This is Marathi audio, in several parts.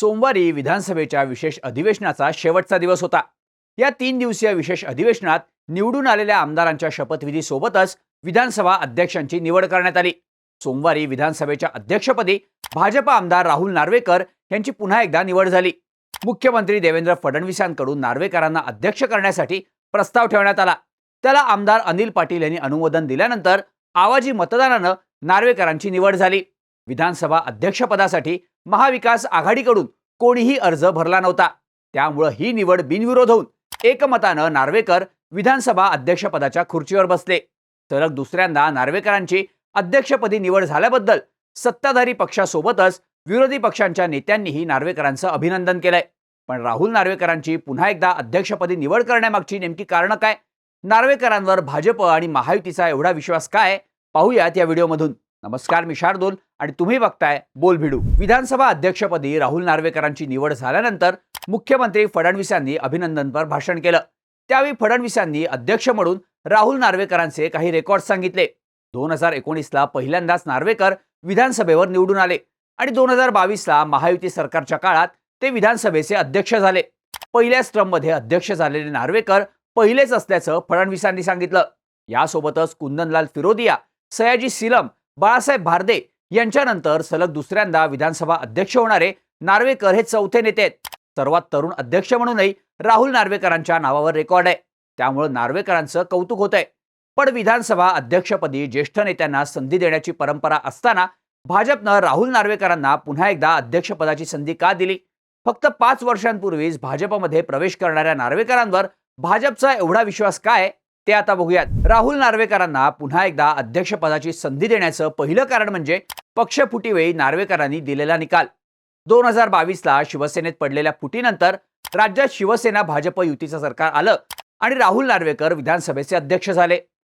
सोमवारी विधानसभेच्या विशेष अधिवेशनाचा शेवटचा दिवस होता. या तीन दिवसीय विशेष अधिवेशनात निवडून आलेल्या आमदारांच्या शपथविधीसोबतच विधानसभा अध्यक्षांची निवड करण्यात आली. सोमवारी विधानसभेच्या अध्यक्षपदी भाजपा आमदार राहुल नार्वेकर यांची पुन्हा एकदा निवड झाली. मुख्यमंत्री देवेंद्र फडणवीसांकडून नार्वेकरांना अध्यक्ष करण्यासाठी प्रस्ताव ठेवण्यात आला. त्याला आमदार अनिल पाटील यांनी अनुमोदन दिल्यानंतर आवाजी मतदानानं नार्वेकरांची निवड झाली. विधानसभा अध्यक्षपदासाठी महाविकास आघाडीकडून कोणीही अर्ज भरला नव्हता. त्यामुळं ही निवड बिनविरोध होऊन एकमतानं नार्वेकर विधानसभा अध्यक्षपदाच्या खुर्चीवर बसले. तर दुसऱ्यांदा नार्वेकरांची अध्यक्षपदी निवड झाल्याबद्दल सत्ताधारी पक्षासोबतच विरोधी पक्षांच्या नेत्यांनीही नार्वेकरांचं अभिनंदन केलंय. पण राहुल नार्वेकरांची पुन्हा एकदा अध्यक्षपदी निवड करण्यामागची नेमकी कारणं काय? नार्वेकरांवर भाजप आणि महायुतीचा एवढा विश्वास काय? पाहूयात या व्हिडिओमधून. नमस्कार मी शार्दूल आणि तुम्ही बघताय बोल भिडू. विधानसभा अध्यक्षपदी राहुल नार्वेकरांची निवड झाल्यानंतर मुख्यमंत्री फडणवीसांनी अभिनंदनपर भाषण केलं. त्यावेळी फडणवीसांनी अध्यक्ष म्हणून राहुल नार्वेकरांचे काही रेकॉर्ड सांगितले. दोन हजार एकोणीसला पहिल्यांदाच नार्वेकर विधानसभेवर निवडून आले आणि दोन हजार बावीसला महायुती सरकारच्या काळात ते विधानसभेचे अध्यक्ष झाले. पहिल्याच ट्रममध्ये अध्यक्ष झालेले नार्वेकर पहिलेच असल्याचं फडणवीसांनी सांगितलं. यासोबतच कुंदनलाल फिरोदिया सयाजी सिलम बाळासाहेब भारदे यांच्यानंतर सलग दुसऱ्यांदा विधानसभा अध्यक्ष होणारे नार्वेकर हे चौथे नेते आहेत. सर्वात तरुण अध्यक्ष म्हणूनही राहुल नार्वेकरांच्या नावावर रेकॉर्ड आहे. त्यामुळे नार्वेकरांचं कौतुक होत आहे पण विधानसभा अध्यक्षपदी ज्येष्ठ नेत्यांना संधी देण्याची परंपरा असताना भाजपनं राहुल नार्वेकरांना पुन्हा एकदा अध्यक्षपदाची संधी का दिली? फक्त पाच वर्षांपूर्वीच भाजपमध्ये प्रवेश करणाऱ्या नार्वेकरांवर भाजपचा एवढा विश्वास काय? ते आता बघूयात. राहुल नार्वेकरांना पुन्हा एकदा अध्यक्षपदाची संधी देण्याचं पहिलं कारण म्हणजे पक्षफुटीवेळी नार्वेकरांनी दिलेला निकाल. दोन हजार बावीसला शिवसेनेत पडलेल्या फुटीनंतर राज्यात शिवसेना भाजप युतीचं सरकार आलं आणि राहुल नार्वेकर विधानसभेचे अध्यक्ष झाले.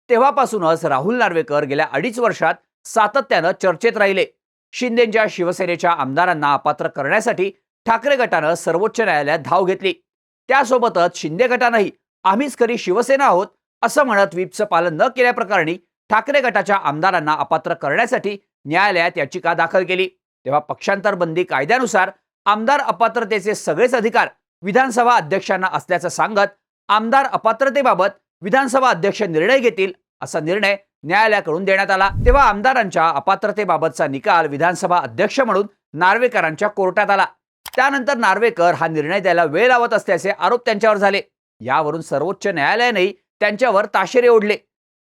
तेव्हापासूनच राहुल नार्वेकर गेल्या अडीच वर्षात सातत्यानं चर्चेत राहिले. शिंदेच्या शिवसेनेच्या आमदारांना अपात्र करण्यासाठी ठाकरे गटानं सर्वोच्च न्यायालयात धाव घेतली. त्यासोबतच शिंदे गटानंही आम्हीच खरी शिवसेना आहोत असं म्हणत व्हीपचं पालन न केल्याप्रकरणी ठाकरे गटाच्या आमदारांना अपात्र करण्यासाठी न्यायालयात याचिका दाखल केली. तेव्हा पक्षांतर बंदी कायद्यानुसार आमदार अपात्रतेचे सगळेच अधिकार विधानसभा अध्यक्षांना असल्याचं सांगत आमदार अपात्रतेबाबत विधानसभा अध्यक्ष निर्णय घेतील असा निर्णय न्यायालयाकडून देण्यात आला. तेव्हा आमदारांच्या अपात्रतेबाबतचा निकाल विधानसभा अध्यक्ष म्हणून नार्वेकरांच्या कोर्टात आला. त्यानंतर नार्वेकर हा निर्णय द्यायला वेळ लावत असल्याचे आरोप त्यांच्यावर झाले. यावरून सर्वोच्च न्यायालयानेही त्यांच्यावर ताशेरे ओढले.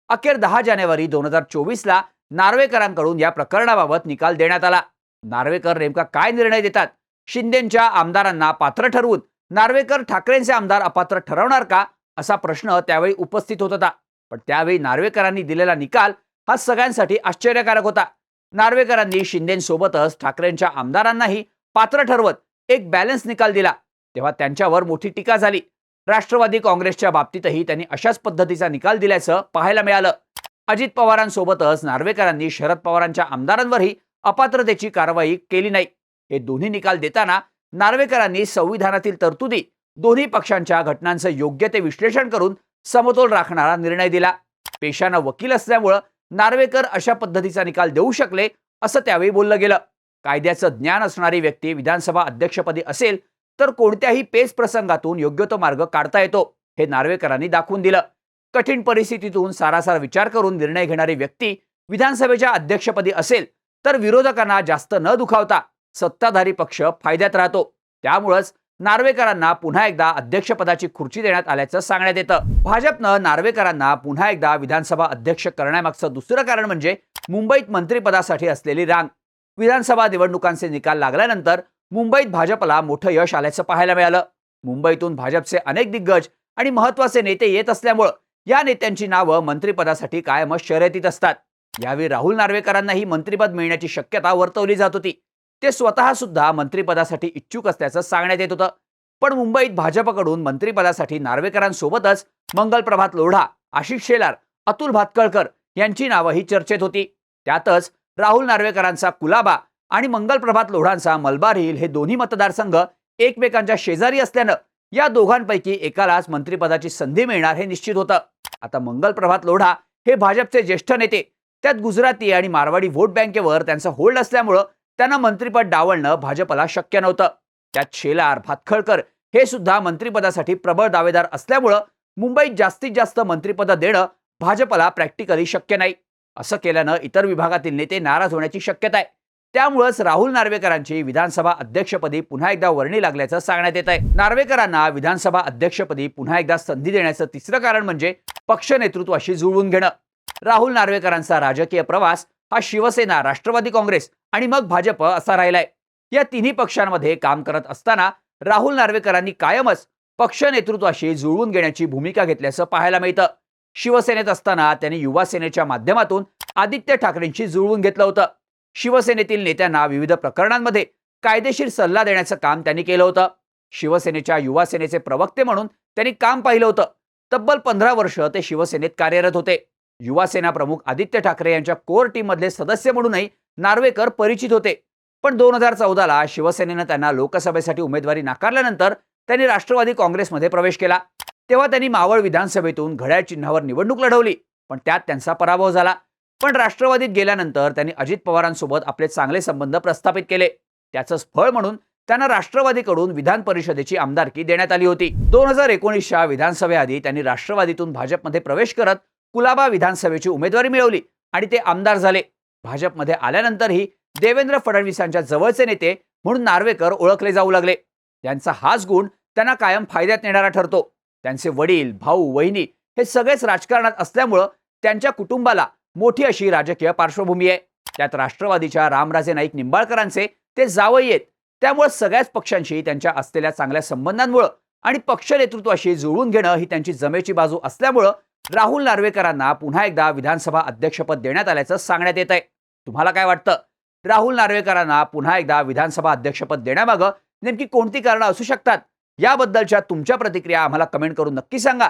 अखेर दहा जानेवारी दोन हजार चोवीसला नार्वेकरांकडून या प्रकरणाबाबत निकाल देण्यात आला. नार्वेकर नेमका काय निर्णय देतात? शिंदेच्या आमदारांना पात्र ठरवून नार्वेकर ठाकरेंचे आमदार अपात्र ठरवणार का? असा प्रश्न त्यावेळी उपस्थित होत होता. पण त्यावेळी नार्वेकरांनी दिलेला निकाल हा सगळ्यांसाठी आश्चर्यकारक होता. नार्वेकरांनी शिंदेसोबतच ठाकरेंच्या आमदारांनाही पात्र ठरवत एक बॅलन्स निकाल दिला. तेव्हा त्यांच्यावर मोठी टीका झाली. राष्ट्रवादी काँग्रेसच्या बाबतीतही त्यांनी अशाच पद्धतीचा निकाल दिल्याचं पाहायला मिळालं. अजित पवारांसोबतच नार्वेकरांनी शरद पवारांच्या आमदारांवरही अपात्रतेची कारवाई केली नाही. हे दोन्ही निकाल देताना नार्वेकरांनी संविधानातील तरतुदी दोन्ही पक्षांच्या घटनांचं योग्य ते विश्लेषण करून समतोल राखणारा निर्णय दिला. पेशानं वकील असल्यामुळं नार्वेकर अशा पद्धतीचा निकाल देऊ शकले असं त्यावेळी बोललं गेलं. कायद्याचं ज्ञान असणारी व्यक्ती विधानसभा अध्यक्षपदी असेल तर कोणत्याही पेच प्रसंगातून योग्य तो मार्ग काढता येतो हे नार्वेकरांनी दाखवून दिलं. कठीण परिस्थितीतून सारासार विचार करून निर्णय घेणारी व्यक्ती विधानसभेच्या अध्यक्षपदी असेल तर विरोधकांना जास्त न दुखावता सत्ताधारी पक्ष फायद्यात राहतो. त्यामुळंच नार्वेकरांना पुन्हा एकदा अध्यक्षपदाची खुर्ची देण्यात आल्याचं सांगण्यात येतं. भाजपनं नार्वेकरांना पुन्हा एकदा विधानसभा अध्यक्ष करण्यामागचं दुसरं कारण म्हणजे मुंबईत मंत्रिपदासाठी असलेली रांग. विधानसभा निवडणुकांचे निकाल लागल्यानंतर मुंबईत भाजपला मोठं यश आल्याचं पाहायला मिळालं. मुंबईतून भाजपचे अनेक दिग्गज आणि महत्त्वाचे नेते येत असल्यामुळं या नेत्यांची नावं मंत्रिपदासाठी कायमच शर्यतीत असतात. यावेळी राहुल नार्वेकरांनाही मंत्रिपद मिळण्याची शक्यता वर्तवली जात होती. ते स्वतः सुद्धा मंत्रिपदासाठी इच्छुक असल्याचं सांगण्यात येत होतं. पण मुंबईत भाजपकडून मंत्रिपदासाठी नार्वेकरांसोबतच मंगलप्रभात लोढा आशिष शेलार अतुल भातकळकर यांची नावंही चर्चेत होती. त्यातच राहुल नार्वेकरांचा कुलाबा आणि मंगलप्रभात लोढांचा मलबार हिल हे दोन्ही मतदारसंघ एकमेकांच्या शेजारी असल्यानं या दोघांपैकी एकालाच मंत्रिपदाची संधी मिळणार हे निश्चित होतं. आता मंगलप्रभात लोढा हे भाजपचे ज्येष्ठ नेते त्यात गुजराती आणि मारवाडी व्होट बँकेवर त्यांचा होल्ड असल्यामुळं त्यांना मंत्रिपद डावलणं भाजपला शक्य नव्हतं. त्यात शेलार भातखळकर हे सुद्धा मंत्रिपदासाठी प्रबळ दावेदार असल्यामुळं मुंबईत जास्तीत जास्त मंत्रिपदं देणं भाजपला प्रॅक्टिकली शक्य नाही. असं केल्यानं इतर विभागातील नेते नाराज होण्याची शक्यता आहे. त्यामुळंच राहुल नार्वेकरांची विधानसभा अध्यक्षपदी पुन्हा एकदा वर्णी लागल्याचं सांगण्यात येत आहे नार्वेकरांना विधानसभा अध्यक्षपदी पुन्हा एकदा संधी देण्याचं तिसरं कारण म्हणजे पक्ष नेतृत्वाशी जुळवून घेणं. राहुल नार्वेकरांचा राजकीय प्रवास हा शिवसेना राष्ट्रवादी काँग्रेस आणि मग भाजप असा राहिलाय. या तिन्ही पक्षांमध्ये काम करत असताना राहुल नार्वेकरांनी कायमच पक्ष नेतृत्वाशी जुळवून घेण्याची भूमिका घेतल्याचं पाहायला मिळतं. शिवसेनेत असताना त्यांनी युवा सेनेच्या माध्यमातून आदित्य ठाकरेंशी जुळवून घेतलं होतं. शिवसेनेतील नेत्यांना विविध प्रकरणांमध्ये कायदेशीर सल्ला देण्याचं काम त्यांनी केलं होतं. शिवसेनेच्या युवा सेनेचे प्रवक्ते म्हणून त्यांनी काम पाहिलं होतं. तब्बल पंधरा वर्ष ते शिवसेनेत कार्यरत होते. युवा सेना प्रमुख आदित्य ठाकरे यांच्या कोर टीममधले सदस्य म्हणूनही नार्वेकर परिचित होते. पण दोन हजार चौदाला शिवसेनेनं त्यांना लोकसभेसाठी उमेदवारी नाकारल्यानंतर त्यांनी राष्ट्रवादी काँग्रेसमध्ये प्रवेश केला. तेव्हा त्यांनी मावळ विधानसभेतून घड्याळ चिन्हावर निवडणूक लढवली. पण त्यात त्यांचा पराभव झाला. पण राष्ट्रवादीत गेल्यानंतर त्यांनी अजित पवारांसोबत आपले चांगले संबंध प्रस्थापित केले. त्याचंच फळ म्हणून त्यांना राष्ट्रवादीकडून विधान परिषदेची आमदारकी देण्यात आली होती. दोन हजार एकोणीसच्या विधानसभेआधी त्यांनी राष्ट्रवादीतून भाजपमध्ये प्रवेश करत कुलाबा विधानसभेची उमेदवारी मिळवली आणि ते आमदार झाले. भाजपमध्ये आल्यानंतरही देवेंद्र फडणवीसांच्या जवळचे नेते म्हणून नार्वेकर ओळखले जाऊ लागले. त्यांचा हाच गुण त्यांना कायम फायद्यात नेणारा ठरतो. त्यांचे वडील भाऊ वहिनी हे सगळेच राजकारणात असल्यामुळं त्यांच्या कुटुंबाला मोठी अशी राजकीय पार्श्वभूमी आहे. त्यात राष्ट्रवादीच्या रामराजे नाईक निंबाळकरांचे ते जावई आहेत. त्यामुळे सगळ्याच पक्षांशी त्यांच्या असलेल्या चांगल्या संबंधांमुळं आणि पक्ष नेतृत्वाशी जुळवून घेणं ही त्यांची जमेची बाजू असल्यामुळं राहुल नार्वेकरांना पुन्हा एकदा विधानसभा अध्यक्षपद देण्यात आल्याचं सांगण्यात येत आहे तुम्हाला काय वाटतं? राहुल नार्वेकरांना पुन्हा एकदा विधानसभा अध्यक्षपद देण्यामागं नेमकी कोणती कारणं असू शकतात? याबद्दलच्या तुमच्या प्रतिक्रिया आम्हाला कमेंट करून नक्की सांगा.